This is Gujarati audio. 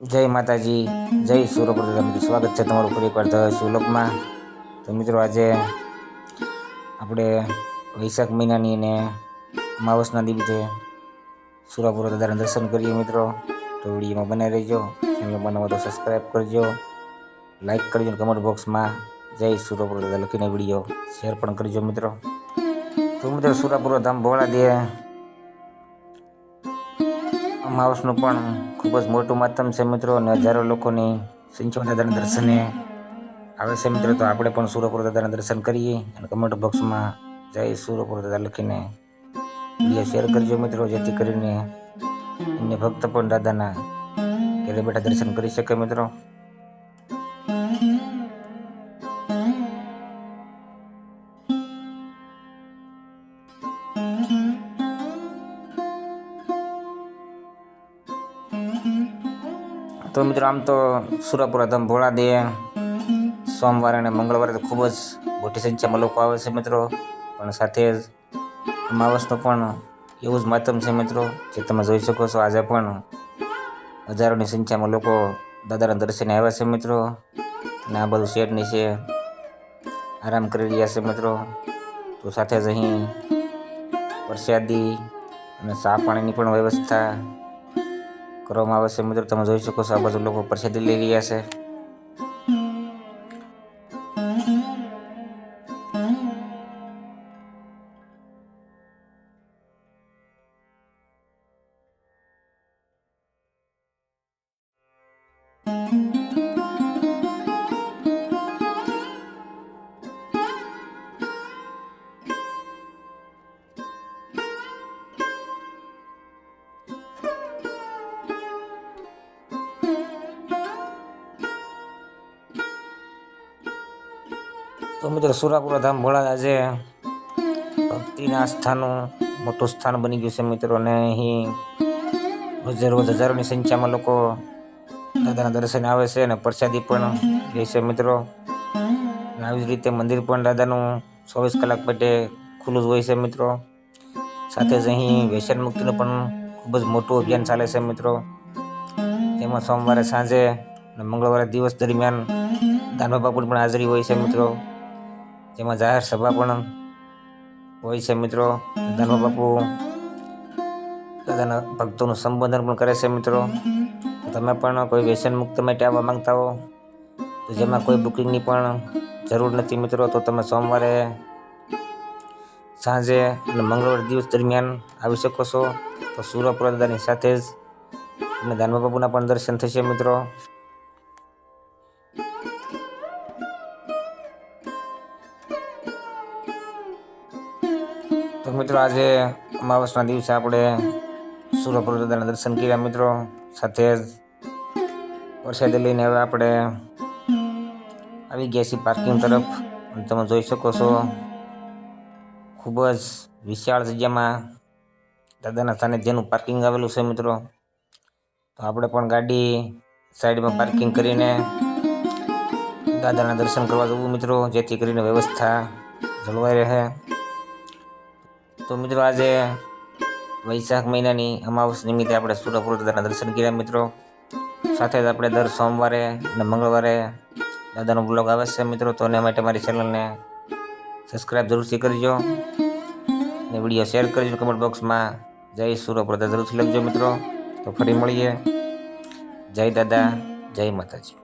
જય માતાજી, જય મિત્રો સ્વાગત છે તમારું ફરી એકવાર ધ સુલભમાં તો મિત્રો આજે આપણે વૈશાખ મહિનાની ને અમાવસના દિવસે સુરાપુર દાદાના દર્શન કરીએ મિત્રો. તો વિડીયોમાં બનાવી રહેજો ચેનલ બનાવો તો સબસ્ક્રાઈબ કરજો લાઈક કરજો અને કમેન્ટ બોક્સમાં જય સુરાપુર દાદા લખીને વીડિયો શેર પણ કરજો મિત્રો. તો મિત્રો સુરાપુર ધામ ભોળા દે અમાવસનું પણ ખૂબ જ મોટું માતમ છે મિત્રો, અને હજારો લોકોની સિંચો દાદાના દર્શને આવે છે મિત્રો, તો આપણે પણ સુરપુર દાદાના દર્શન કરીએ અને કમેન્ટ બોક્સમાં જય સુરપુર દાદા લખીને વીડિયો શેર કરજો મિત્રો, જેથી કરીને અન્ય ભક્ત પણ દાદાના ઘરે બેઠા દર્શન કરી શકે મિત્રો. તો મિત્રો, આમ તો સુરાપુરા ધામ ભોળા દે. સોમવારે અને મંગળવારે તો ખૂબ જ મોટી સંખ્યામાં લોકો આવે છે મિત્રો. પણ સાથે જ અમાવસનું પણ એવું જ માતમ છે મિત્રો, જે તમે જોઈ શકો છો. આજે પણ હજારોની સંખ્યામાં લોકો દાદાના દર્શને આવ્યા છે મિત્રો. અને આ બધું શેડ નીચે આરામ કરી રહ્યા છે મિત્રો. તો સાથે જ અહીં પ્રસાદી અને ચા પાણીની પણ વ્યવસ્થા કરવામાં આવે છે. મિત્રો તમે જોઈ શકો છો, આ બાજુ લોકો પ્રસાદી લઈ રહ્યા છે. તો મિત્રો સુરાપુરા ધામ ભોળા આજે ભક્તિના આસ્થાનું મોટું સ્થાન બની ગયું છે મિત્રો અને અહીં રોજે રોજ હજારોની સંખ્યામાં લોકો દાદાના દર્શન આવે છે અને પ્રસાદી પણ લે છે મિત્રો. આવી જ રીતે મંદિર પણ દાદાનું ચોવીસ કલાક માટે ખુલ્લું જ હોય છે મિત્રો. સાથે જ અહીં વ્યસન મુક્તિનું પણ ખૂબ જ મોટું અભિયાન ચાલે છે મિત્રો. તેમાં સોમવારે સાંજે અને મંગળવારે દિવસ દરમિયાન દાનવા બાપુની પણ હાજરી હોય છે મિત્રો. જેમાં જાહેર સભા પણ હોય છે મિત્રો. દાનવા બાપુ, દાદાના ભક્તોનું સંબોધન પણ કરે છે મિત્રો. તમે પણ કોઈ વ્યસન મુક્ત માટે આવવા માંગતા હો, તો જેમાં કોઈ બુકિંગની પણ જરૂર નથી મિત્રો, તો તમે સોમવારે, સાંજે અને મંગળવાર દિવસ દરમિયાન આવી શકો છો. તો સુરપુર સાથે જ અને દાનવા બાપુના પણ દર્શન થશે મિત્રો. તો મિત્રો આજે અમાવસના દિવસે આપણે સુરપુર દાદાના દર્શન કર્યા મિત્રો. સાથે જ વરસાદ લઈને હવે આપણે આવી ગયા છીએ પાર્કિંગ તરફ. તમે જોઈ શકો છો, ખૂબ જ વિશાળ જગ્યામાં દાદાના સ્થાને જેનું પાર્કિંગ આવેલું છે મિત્રો. તો આપણે પણ ગાડી સાઈડમાં પાર્કિંગ કરીને દાદાના દર્શન કરવા જવું મિત્રો, જેથી કરીને વ્યવસ્થા જળવાઈ રહે. તો મિત્રો આજે વૈશાખ મહિનાની અમાવસ નિમિત્તે આપણે દાદાના દર્શન કર્યા મિત્રો. સાથે જ આપણે દર સોમવારે અને મંગળવારે દાદાનો બ્લોગ આવે છે મિત્રો. તો એના માટે મારી ચેનલને સબસ્ક્રાઈબ જરૂરથી કરજો. અને વીડિયો શેર કરજો કમેન્ટ બોક્સમાં જય દાદા જરૂરથી લખજો મિત્રો. તો ફરી મળીએ. જય દાદા, જય માતાજી.